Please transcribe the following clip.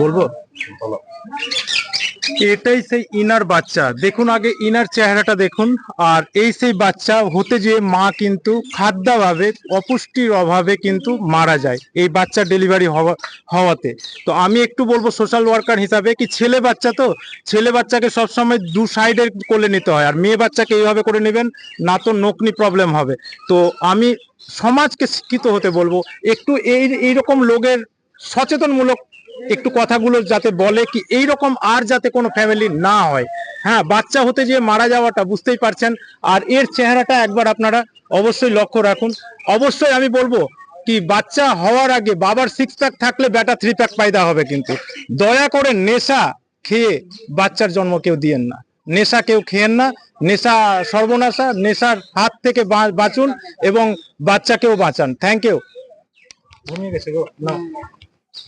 বলব? এটাই সেই ইনার বাচ্চা। দেখুন আগে ইনার চেহারাটা দেখুন, আর এই সেই বাচ্চা হতে যে মা কিন্তু খাদ্যাভাবে, অপুষ্টির অভাবে কিন্তু মারা যায় এই বাচ্চা ডেলিভারি হওয়া, হওয়াতে। তো আমি একটু বলব সোশ্যাল ওয়ার্কার হিসাবে কি ছেলে বাচ্চা তো? ছেলে বাচ্চাকে সবসময় দু সাইডের কোলে নিতে হয়, আর মেয়ে বাচ্চাকে এইভাবে করে নেবেন, না তো নকনি প্রবলেম হবে। তো আমি সমাজকে শিক্ষিত হতে বলব, একটু এই এইরকম লোকের সচেতনমূলক একটু কথাগুলো যাতে বলে কি এই রকম আর যাতে কোনো ফ্যামিলি না হয়। হ্যাঁ বাচ্চা হতে যে মারা যাওয়াটা বুঝতেই পারছেন। আর এর চেহারাটা একবার আপনারা অবশ্যই লক্ষ্য রাখুন। অবশ্যই আমি বলব কি, বাচ্চা হওয়ার আগে বাবার সিক্স প্যাক থাকলে বেটা থ্রি প্যাক পায়দা হবে কিন্তু। দয়া করে নেশা খেয়ে বাচ্চার জন্ম কেউ দিয়েন না। নেশা কেউ খেয়েন না। নেশা সর্বনাশা, নেশার হাত থেকে বাঁচুন এবং বাচ্চাকেও বাঁচান। থ্যাংক ইউ ঘুমিয়ে গেছে গো। না।